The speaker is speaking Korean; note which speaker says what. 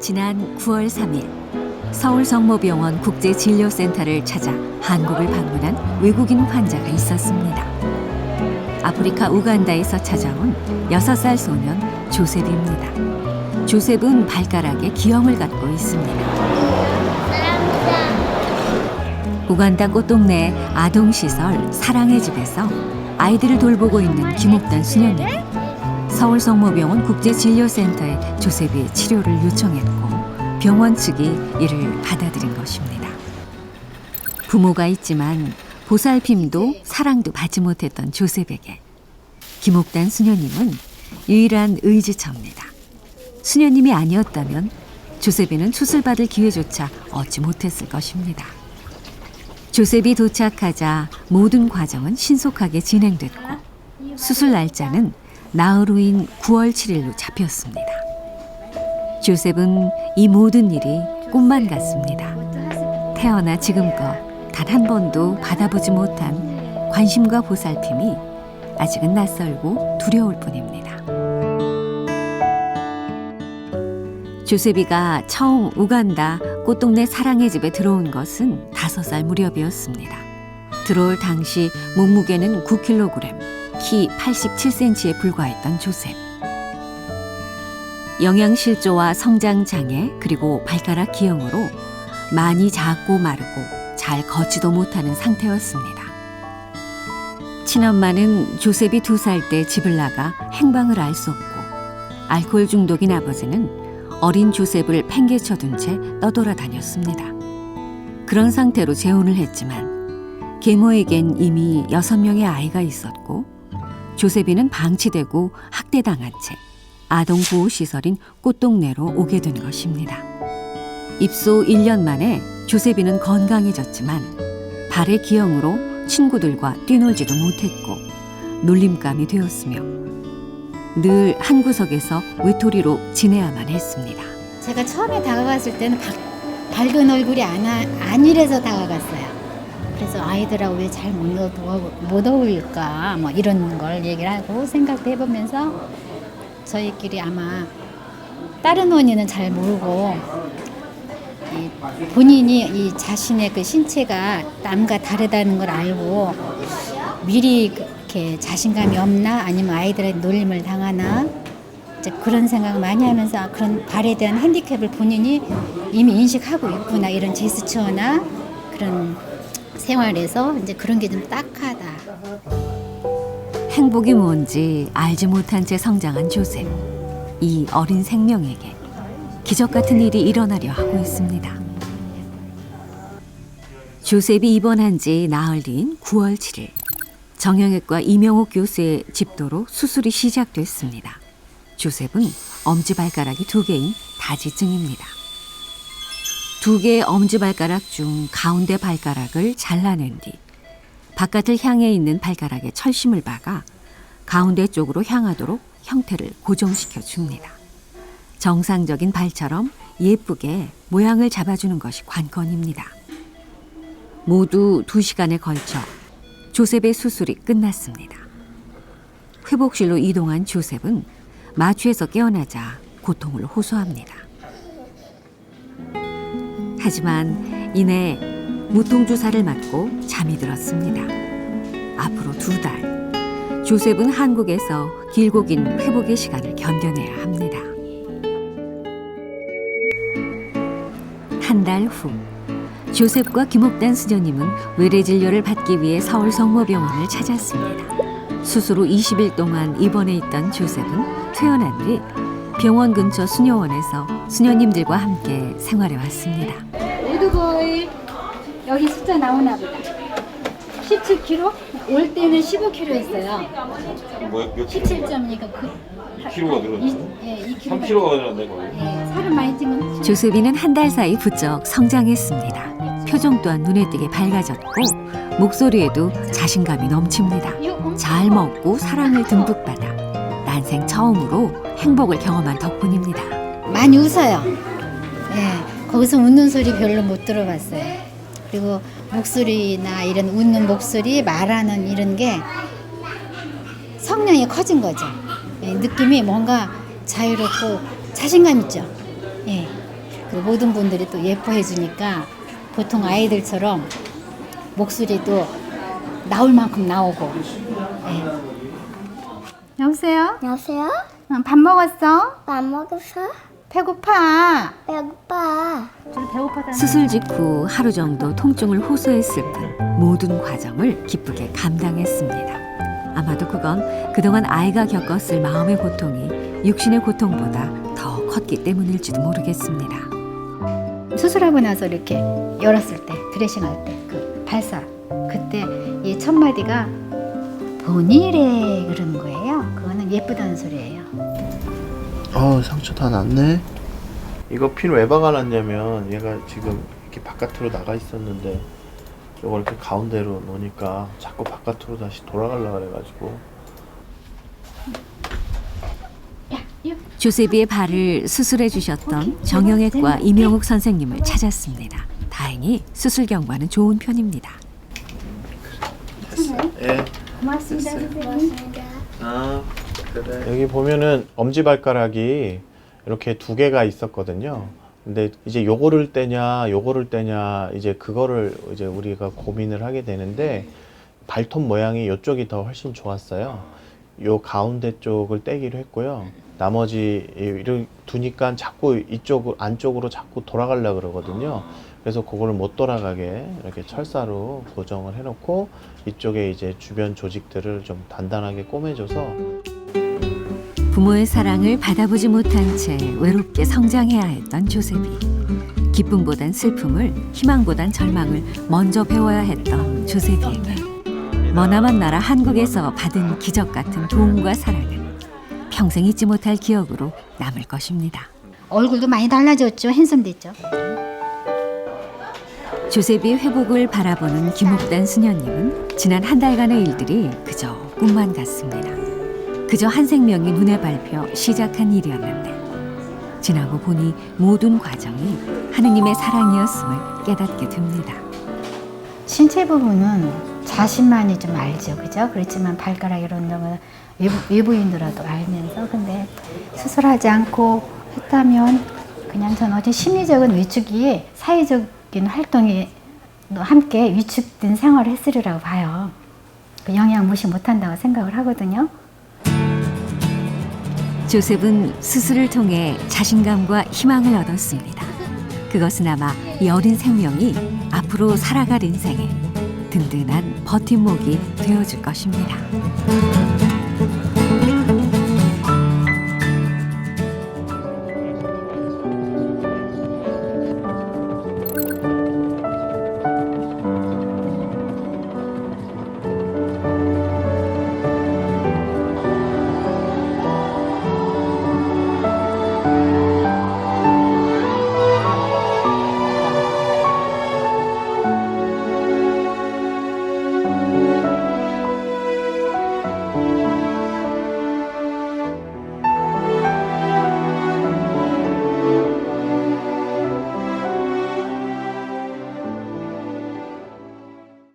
Speaker 1: 지난 9월 3일 서울 성모병원 국제진료센터를 찾아 한국을 방문한 외국인 환자가 있었습니다. 아프리카 우간다에서 찾아온 6살 소년 조셉입니다. 조셉은 발가락에 기형을 갖고 있습니다. 우간다 꽃동네 아동시설 사랑의 집에서 아이들을 돌보고 있는 김옥단 수녀님. 서울 성모병원 국제진료센터에 조셉이 치료를 요청했고 병원 측이 이를 받아들인 것입니다. 부모가 있지만 보살핌도 사랑도 받지 못했던 조셉에게 김옥단 수녀님은 유일한 의지처입니다. 수녀님이 아니었다면 조셉이는 수술받을 기회조차 얻지 못했을 것입니다. 조셉이 도착하자 모든 과정은 신속하게 진행됐고 수술 날짜는 나흘 후인 9월 7일로 잡혔습니다. 조셉은 이 모든 일이 꿈만 같습니다. 태어나 지금껏 단 한 번도 받아보지 못한 관심과 보살핌이 아직은 낯설고 두려울 뿐입니다. 조셉이가 처음 우간다 꽃동네 사랑의 집에 들어온 것은 다섯 살 무렵이었습니다. 들어올 당시 몸무게는 9kg, 키 87cm에 불과했던 조셉. 영양실조와 성장장애 그리고 발가락 기형으로 많이 작고 마르고 잘 걷지도 못하는 상태였습니다. 친엄마는 조셉이 두 살 때 집을 나가 행방을 알 수 없고 알코올 중독인 아버지는 어린 조셉을 팽개쳐둔 채 떠돌아다녔습니다. 그런 상태로 재혼을 했지만 계모에겐 이미 여섯 명의 아이가 있었고 조셉이는 방치되고 학대당한 채 아동보호시설인 꽃동네로 오게 된 것입니다. 입소 1년 만에 조셉이는 건강해졌지만 발의 기형으로 친구들과 뛰놀지도 못했고 놀림감이 되었으며 늘 한 구석에서 외톨이로 지내야만 했습니다.
Speaker 2: 제가 처음에 다가갔을 때는 박- 밝은 얼굴이 안, 아니래서 다가갔어요. 그래서 아이들하고 왜 잘 못 어울릴까? 뭐 이런 걸 얘기를 하고 생각도 해보면서 저희끼리 아마 다른 원인은 잘 모르고 이 본인이 이 자신의 그 신체가 남과 다르다는 걸 알고 미리 이렇게 자신감이 없나? 아니면 아이들의 놀림을 당하나? 그런 생각을 많이 하면서 아, 그런 발에 대한 핸디캡을 본인이 이미 인식하고 있구나. 이런 제스처나 그런 생활에서 이제 그런 게 좀 딱하다.
Speaker 1: 행복이 뭔지 알지 못한 채 성장한 조셉. 이 어린 생명에게 기적 같은 일이 일어나려 하고 있습니다. 조셉이 입원한 지 나흘 뒤인 9월 7일 정형외과 이명옥 교수의 집도로 수술이 시작됐습니다. 조셉은 엄지발가락이 두 개인 다지증입니다. 두 개의 엄지발가락 중 가운데 발가락을 잘라낸 뒤 바깥을 향해 있는 발가락에 철심을 박아 가운데 쪽으로 향하도록 형태를 고정시켜 줍니다. 정상적인 발처럼 예쁘게 모양을 잡아주는 것이 관건입니다. 모두 두 시간에 걸쳐 조셉의 수술이 끝났습니다. 회복실로 이동한 조셉은 마취에서 깨어나자 고통을 호소합니다. 하지만 이내 무통 주사를 맞고 잠이 들었습니다. 앞으로 두 달, 조셉은 한국에서 길고 긴 회복의 시간을 견뎌내야 합니다. 한 달 후, 조셉과 김옥단 수녀님은 외래 진료를 받기 위해 서울 성모병원을 찾았습니다. 수술 후 20일 동안 입원해 있던 조셉은 퇴원한 뒤 병원 근처 수녀원에서 수녀님들과 함께 생활해 왔습니다.
Speaker 2: 오드보이 여기 숫자 나오나 보다. 17kg? 올 때는 15kg였어요.
Speaker 3: 뭐, 몇 킬로?
Speaker 2: 17점이니까 그
Speaker 3: 2kg가 늘었어?
Speaker 2: 예, 2kg.
Speaker 3: 3kg가 늘었네 거의.
Speaker 2: 예, 살을 많이 찌면
Speaker 1: 조셉이는 한달 사이 부쩍 성장했습니다. 표정 또한 눈에 띄게 밝아졌고 목소리에도 자신감이 넘칩니다. 잘 먹고 사랑을 듬뿍 받아 난생 처음으로 행복을 경험한 덕분입니다.
Speaker 2: 많이 웃어요. 예, 거기서 웃는 소리 별로 못 들어봤어요. 그리고 목소리나 이런 웃는 목소리, 말하는 이런 게 성량이 커진 거죠. 예, 느낌이 뭔가 자유롭고 자신감 있죠. 예, 그 모든 분들이 또 예뻐해 주니까 보통 아이들처럼 목소리도 나올 만큼 나오고. 예. 여보세요?
Speaker 4: 안녕하세요.
Speaker 2: 응, 밥 먹었어?
Speaker 4: 밥 먹었어?
Speaker 2: 배고파.
Speaker 4: 배고파.
Speaker 2: 좀 배고파다.
Speaker 1: 수술 직후 하루 정도 통증을 호소했을 뿐 모든 과정을 기쁘게 감당했습니다. 아마도 그건 그동안 아이가 겪었을 마음의 고통이 육신의 고통보다 더 컸기 때문일지도 모르겠습니다.
Speaker 2: 수술하고 나서 이렇게 열었을 때 드레싱할 때 그 발사 그때 이 첫 마디가 본이래 그러는 거예요. 그거는 예쁘다는 소리예요.
Speaker 5: 어 상처 다 났네. 이거 피는 왜 박아놨냐면 얘가 지금 이렇게 바깥으로 나가 있었는데 이걸 이렇게 가운데로 놓으니까 자꾸 바깥으로 다시 돌아가려 그래가지고
Speaker 1: 조세비의 발을 수술해 주셨던 정형외과 이명욱 선생님을 찾았습니다. 다행히 수술 경과는 좋은 편입니다.
Speaker 5: 됐어. 예.
Speaker 2: 고맙습니다, 선생님.
Speaker 5: 아 그래. 여기 보면은 엄지 발가락이 이렇게 두 개가 있었거든요. 근데 이제 요거를 떼냐 요거를 떼냐 이제 그거를 이제 우리가 고민을 하게 되는데 발톱 모양이 요쪽이 더 훨씬 좋았어요. 요 가운데 쪽을 떼기로 했고요. 나머지 이렇게 두니까 자꾸 이쪽 안쪽으로 자꾸 돌아가려 그러거든요. 그래서 그거를 못 돌아가게 이렇게 철사로 고정을 해놓고 이쪽에 이제 주변 조직들을 좀 단단하게 꼬매줘서
Speaker 1: 부모의 사랑을 받아보지 못한 채 외롭게 성장해야 했던 조세비. 기쁨보단 슬픔을, 희망보단 절망을 먼저 배워야 했던 조세비에게 머나먼 나라 한국에서 받은 기적 같은 도움과 사랑은 평생 잊지 못할 기억으로 남을 것입니다.
Speaker 2: 얼굴도 많이 달라졌죠. 핸섬 됐죠.
Speaker 1: 조세비의 회복을 바라보는 김옥단 수녀님은 지난 한 달간의 일들이 그저 꿈만 같습니다. 그저 한 생명이 눈에 밟혀 시작한 일이었는데 지나고 보니 모든 과정이 하느님의 사랑이었음을 깨닫게 됩니다.
Speaker 2: 신체 부분은 자신만이 좀 알죠, 그죠? 그렇지만 발가락 이런 거는 외부, 외부 인들라도 알면서 근데 수술하지 않고 했다면 그냥 저는 어제 심리적인 위축이 사회적인 활동에 함께 위축된 생활을 했으리라고 봐요. 그 영향 무시 못한다고 생각을 하거든요.
Speaker 1: 조셉은 수술을 통해 자신감과 희망을 얻었습니다. 그것은 아마 이 어린 생명이 앞으로 살아갈 인생에 든든한 버팀목이 되어줄 것입니다.